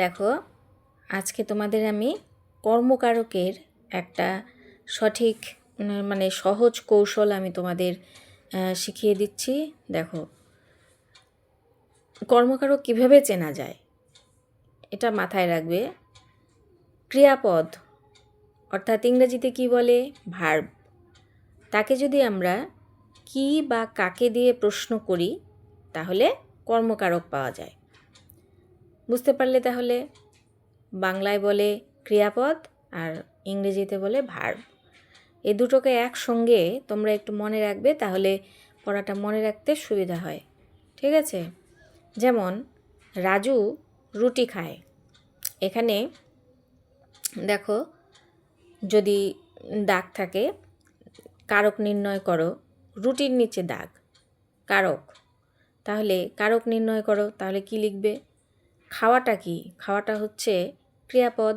দেখো, আজকে তোমাদের আমি কর্মকারকের একটা সঠিক মানে সহজ কৌশল আমি তোমাদের শিখিয়ে দিচ্ছি। দেখো, কর্মকারক কীভাবে চেনা যায়? এটা মাথায় রাখবে। ক্রিয়াপদ, অর্থাৎ ইংরেজিতে কি বলে? ভার্ব। তাকে যদি আমরা কি বা কাকে দিয়ে প্রশ্ন করি, তাহলে কর্মকারক পাওয়া যায়। বুঝতে পারলে তাহলে বাংলায় বলে ক্রিয়াপদ আর ইংরেজিতে বলে ভার্ব। এই দুটোকে একসঙ্গে তোমরা একটু মনে রাখবে, তাহলে পড়াটা মনে রাখতে সুবিধা হয়। ঠিক আছে? যেমন, রাজু রুটি খায়। এখানে দেখো, যদি দাগ থাকে, কারক নির্ণয় করো, রুটির নিচে দাগ, কারক। তাহলে কারক নির্ণয় করো, তাহলে কি লিখবে? খাওয়াটা কি? খাওয়াটা হচ্ছে ক্রিয়াপদ।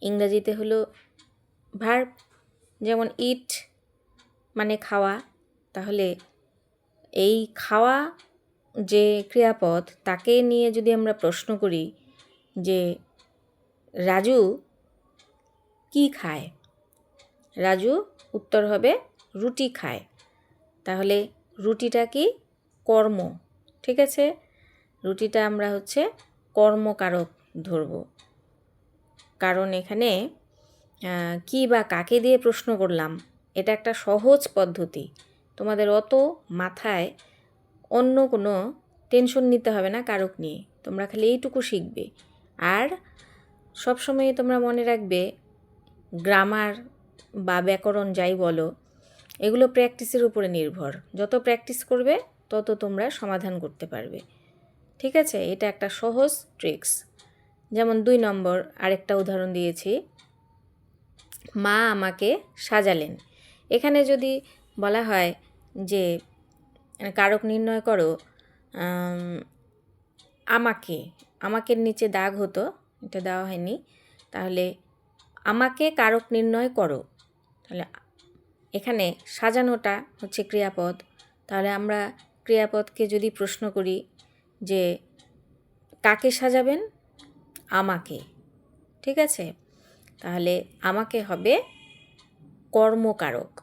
ইংরাজিতে হলো ভার্ব। যেমন ইট মানে খাওয়া। তাহলে এই খাওয়া যে ক্রিয়াপদ, তাকে নিয়ে যদি আমরা প্রশ্ন করি যে রাজু কি খায়? রাজু উত্তর হবে রুটি খায়। তাহলে রুটিটা কি? কর্ম। ঠিক আছে? রুটিটা আমরা হচ্ছে কর্মকারক ধরব। কারণ এখানে কি বা কাকে দিয়ে প্রশ্ন করলাম, এটা একটা সহজ পদ্ধতি। তোমাদের অত মাথায় অন্য কোনো টেনশন নিতে হবে না কারক নিয়ে, তোমরা খালি এইটুকু শিখবে। আর সবসময় তোমরা মনে রাখবে, গ্রামার বা ব্যাকরণ যাই বলো, এগুলো প্র্যাকটিসের উপরে নির্ভর। যত প্র্যাকটিস করবে, তত তোমরা সমাধান করতে পারবে। ঠিক আছে? এটা একটা সহজ ট্রিক্স যেমন দুই নম্বর, আরেকটা উদাহরণ দিয়েছি। মা আমাকে সাজালেন। এখানে যদি বলা হয় যে, কারক নির্ণয় করো আমাকে আমাকে নিচে দাগ হতো, এটা দেওয়া হয়নি, তাহলে আমাকে কারক নির্ণয় করো। তাহলে এখানে সাজানোটা হচ্ছে ক্রিয়াপদ। তাহলে আমরা ক্রিয়াপদকে যদি প্রশ্ন করি যে কাকে সাজাবেন? আমাকে। ঠিক আছে? তাহলে আমাকে হবে কর্মকারক।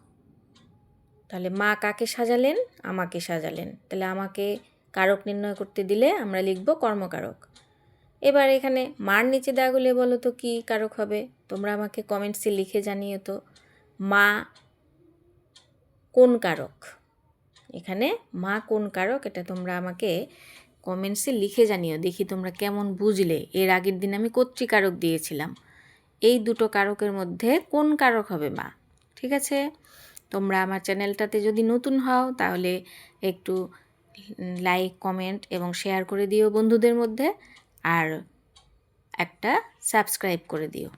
তাহলে মা কাকে সাজালেন? আমাকে সাজালেন। তাহলে আমাকে কারক নির্ণয় করতে দিলে আমরা লিখব কর্মকারক। এবার এখানে মার নিচে দাগুলে বলো তো কী কারক হবে? তোমরা আমাকে কমেন্টসে লিখে জানিও তো। মা কোন কারক? এখানে মা কোন কারক? এটা তোমরা আমাকে কমেন্টসে লিখে জানিও, দেখি তোমরা কেমন বুঝলে। এর আগের দিন আমি কর্তৃকারক দিয়েছিলাম। এই দুটো কারকের মধ্যে কোন কারক হবে মা? ঠিক আছে? তোমরা আমার চ্যানেলটাতে যদি নতুন হও, তাহলে একটু লাইক, কমেন্ট এবং শেয়ার করে দিও বন্ধুদের মধ্যে। আর একটা সাবস্ক্রাইব করে দিও।